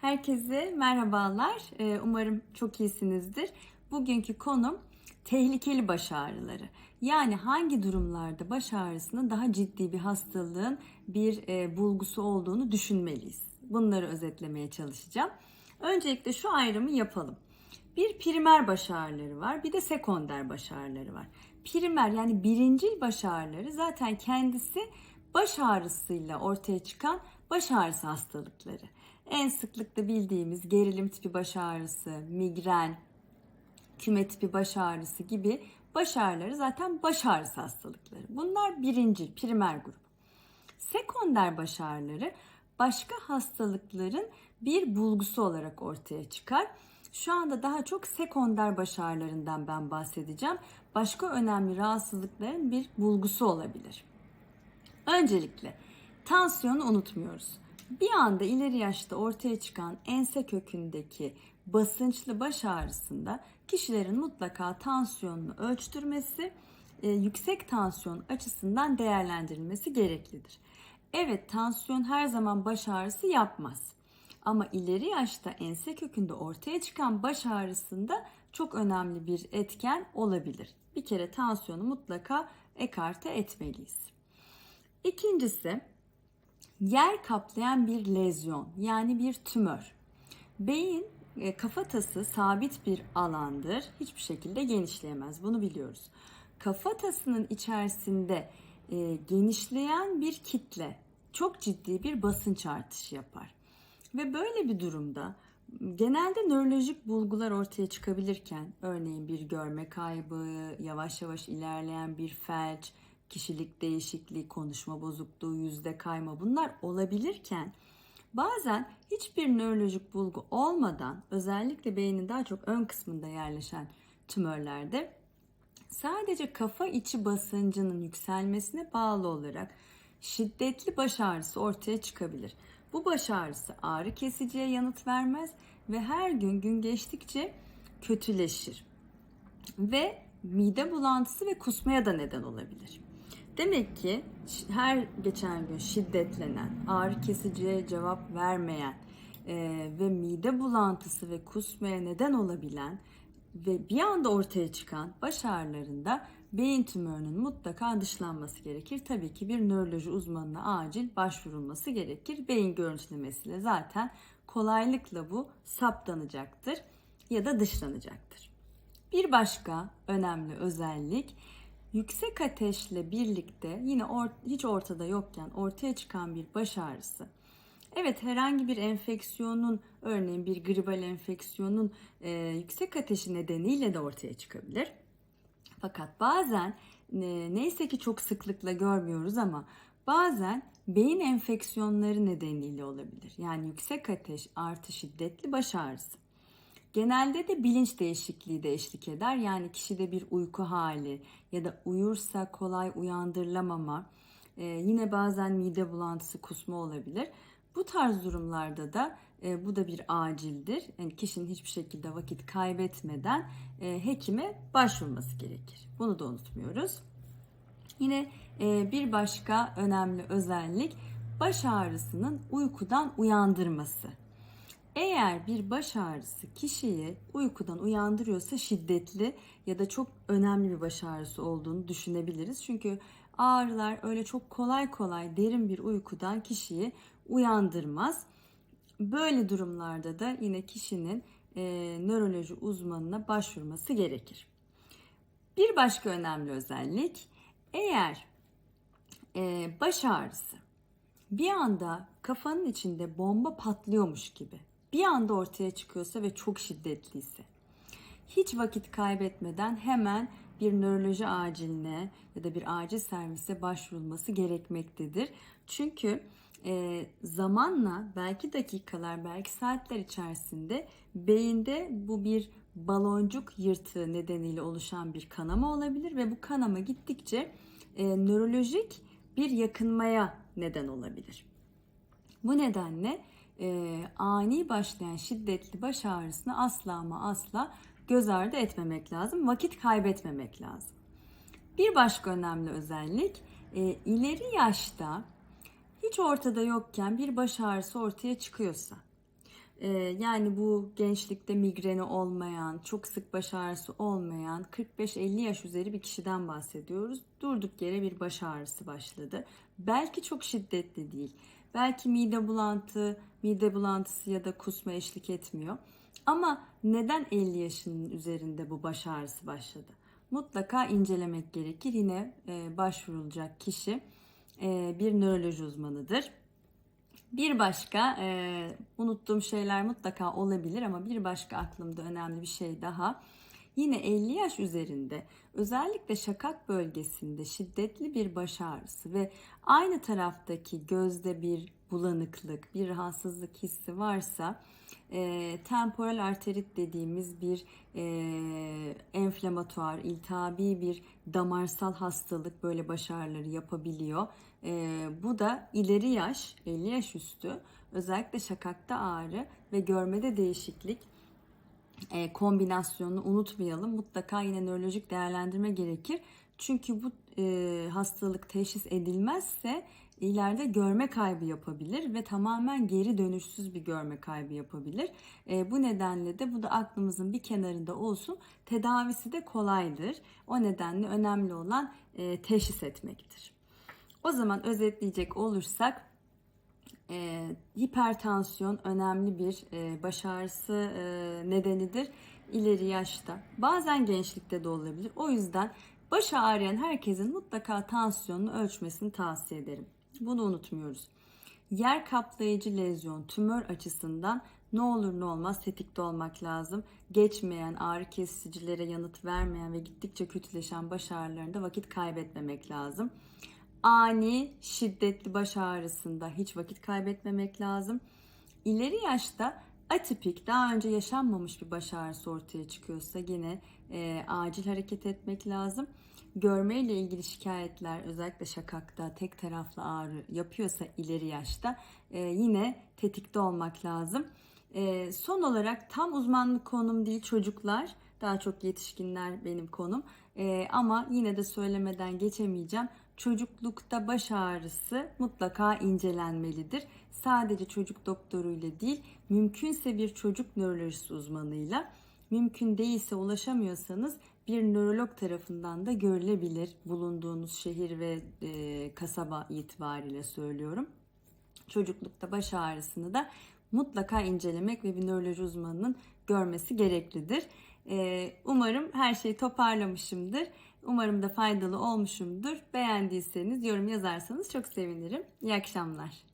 Herkese merhabalar. Ee, Umarım çok iyisinizdir. Bugünkü konum tehlikeli baş ağrıları. Yani hangi durumlarda baş ağrısının daha ciddi bir hastalığın bir e, bulgusu olduğunu düşünmeliyiz. Bunları özetlemeye çalışacağım. Öncelikle şu ayrımı yapalım. Bir primer baş ağrıları var, bir de sekonder baş ağrıları var. Primer yani birincil baş ağrıları zaten kendisi baş ağrısıyla ortaya çıkan baş ağrısı hastalıkları. En sıklıkla bildiğimiz gerilim tipi baş ağrısı, migren, küme tipi baş ağrısı gibi baş ağrıları zaten baş ağrısı hastalıkları. Bunlar birincil, primer grup. Sekonder baş ağrıları başka hastalıkların bir bulgusu olarak ortaya çıkar. Şu anda daha çok sekonder baş ağrılarından ben bahsedeceğim. Başka önemli rahatsızlıkların bir bulgusu olabilir. Öncelikle tansiyonu unutmuyoruz. Bir anda ileri yaşta ortaya çıkan ense kökündeki basınçlı baş ağrısında kişilerin mutlaka tansiyonunu ölçtürmesi, e, yüksek tansiyon açısından değerlendirilmesi gereklidir. Evet tansiyon her zaman baş ağrısı yapmaz. Ama ileri yaşta ense kökünde ortaya çıkan baş ağrısında çok önemli bir etken olabilir. Bir kere tansiyonu mutlaka ekarte etmeliyiz. İkincisi yer kaplayan bir lezyon yani bir tümör. Beyin e, kafatası sabit bir alandır. Hiçbir şekilde genişleyemez. Bunu biliyoruz. Kafatasının içerisinde e, genişleyen bir kitle çok ciddi bir basınç artışı yapar. Ve böyle bir durumda genelde nörolojik bulgular ortaya çıkabilirken örneğin bir görme kaybı, yavaş yavaş ilerleyen bir felç, kişilik değişikliği, konuşma bozukluğu, yüzde kayma bunlar olabilirken bazen hiçbir nörolojik bulgu olmadan özellikle beynin daha çok ön kısmında yerleşen tümörlerde sadece kafa içi basıncının yükselmesine bağlı olarak şiddetli baş ağrısı ortaya çıkabilir. Bu baş ağrısı ağrı kesiciye yanıt vermez ve her gün gün geçtikçe kötüleşir. Ve mide bulantısı ve kusmaya da neden olabilir. Demek ki her geçen gün şiddetlenen, ağrı kesiciye cevap vermeyen e, ve mide bulantısı ve kusmaya neden olabilen ve bir anda ortaya çıkan baş ağrılarında beyin tümörünün mutlaka dışlanması gerekir. Tabii ki bir nöroloji uzmanına acil başvurulması gerekir. Beyin görüntülemesiyle zaten kolaylıkla bu saptanacaktır ya da dışlanacaktır. Bir başka önemli özellik yüksek ateşle birlikte yine or hiç ortada yokken ortaya çıkan bir baş ağrısı. Evet herhangi bir enfeksiyonun örneğin bir gribal enfeksiyonun e, yüksek ateşi nedeniyle de ortaya çıkabilir. Fakat bazen e, neyse ki çok sıklıkla görmüyoruz ama bazen beyin enfeksiyonları nedeniyle olabilir. Yani yüksek ateş artı şiddetli baş ağrısı. Genelde de bilinç değişikliği de eşlik eder. Yani kişide bir uyku hali ya da uyursa kolay uyandırılamama, e, yine bazen mide bulantısı, kusma olabilir. Bu tarz durumlarda da e, bu da bir acildir. Yani kişinin hiçbir şekilde vakit kaybetmeden e, hekime başvurması gerekir. Bunu da unutmuyoruz. Yine e, bir başka önemli özellik baş ağrısının uykudan uyandırması. Eğer bir baş ağrısı kişiyi uykudan uyandırıyorsa şiddetli ya da çok önemli bir baş ağrısı olduğunu düşünebiliriz. Çünkü ağrılar öyle çok kolay kolay derin bir uykudan kişiyi uyandırmaz. Böyle durumlarda da yine kişinin e, nöroloji uzmanına başvurması gerekir. Bir başka önemli özellik eğer e, baş ağrısı bir anda kafanın içinde bomba patlıyormuş gibi bir anda ortaya çıkıyorsa ve çok şiddetliyse hiç vakit kaybetmeden hemen bir nöroloji aciline ya da bir acil servise başvurulması gerekmektedir. Çünkü e, zamanla belki dakikalar belki saatler içerisinde beyinde bu bir baloncuk yırtığı nedeniyle oluşan bir kanama olabilir ve bu kanama gittikçe e, nörolojik bir yakınmaya neden olabilir. Bu nedenle e, ani başlayan şiddetli baş ağrısını asla ama asla göz ardı etmemek lazım. Vakit kaybetmemek lazım. Bir başka önemli özellik e, ileri yaşta hiç ortada yokken bir baş ağrısı ortaya çıkıyorsa Ee, yani bu gençlikte migreni olmayan, çok sık baş ağrısı olmayan 45-50 yaş üzeri bir kişiden bahsediyoruz. Durduk yere bir baş ağrısı başladı. Belki çok şiddetli değil. Belki mide bulantı, mide bulantısı ya da kusma eşlik etmiyor. Ama neden 50 yaşının üzerinde bu baş ağrısı başladı? Mutlaka incelemek gerekir. Yine e, başvurulacak kişi e, bir nöroloji uzmanıdır. Bir başka e, unuttuğum şeyler mutlaka olabilir ama bir başka aklımda önemli bir şey daha. Yine 50 yaş üzerinde özellikle şakak bölgesinde şiddetli bir baş ağrısı ve aynı taraftaki gözde bir bulanıklık, bir rahatsızlık hissi varsa e, temporal arterit dediğimiz bir e, enflamatuar, iltihabi bir damarsal hastalık böyle baş ağrıları yapabiliyor. E, bu da ileri yaş, 50 yaş üstü özellikle şakakta ağrı ve görmede değişiklik e, kombinasyonunu unutmayalım. Mutlaka yine nörolojik değerlendirme gerekir. Çünkü bu e, hastalık teşhis edilmezse ileride görme kaybı yapabilir ve tamamen geri dönüşsüz bir görme kaybı yapabilir. E, bu nedenle de bu da aklımızın bir kenarında olsun. Tedavisi de kolaydır. O nedenle önemli olan e, teşhis etmektir. O zaman özetleyecek olursak e, hipertansiyon önemli bir e, baş ağrısı e, nedenidir ileri yaşta. Bazen gençlikte de olabilir. O yüzden baş ağrıyan herkesin mutlaka tansiyonunu ölçmesini tavsiye ederim. Bunu unutmuyoruz. Yer kaplayıcı lezyon tümör açısından ne olur ne olmaz tetikte olmak lazım. Geçmeyen, ağrı kesicilere yanıt vermeyen ve gittikçe kötüleşen baş ağrılarında vakit kaybetmemek lazım ani şiddetli baş ağrısında hiç vakit kaybetmemek lazım. İleri yaşta atipik daha önce yaşanmamış bir baş ağrısı ortaya çıkıyorsa yine e, acil hareket etmek lazım. Görme ile ilgili şikayetler özellikle şakakta tek taraflı ağrı yapıyorsa ileri yaşta e, yine tetikte olmak lazım. E, son olarak tam uzmanlık konum değil çocuklar daha çok yetişkinler benim konum e, ama yine de söylemeden geçemeyeceğim çocuklukta baş ağrısı mutlaka incelenmelidir. Sadece çocuk doktoruyla değil, mümkünse bir çocuk nörolojisi uzmanıyla, mümkün değilse ulaşamıyorsanız bir nörolog tarafından da görülebilir. Bulunduğunuz şehir ve e, kasaba itibariyle söylüyorum. Çocuklukta baş ağrısını da mutlaka incelemek ve bir nöroloji uzmanının görmesi gereklidir. Ee, umarım her şeyi toparlamışımdır. Umarım da faydalı olmuşumdur. Beğendiyseniz yorum yazarsanız çok sevinirim. İyi akşamlar.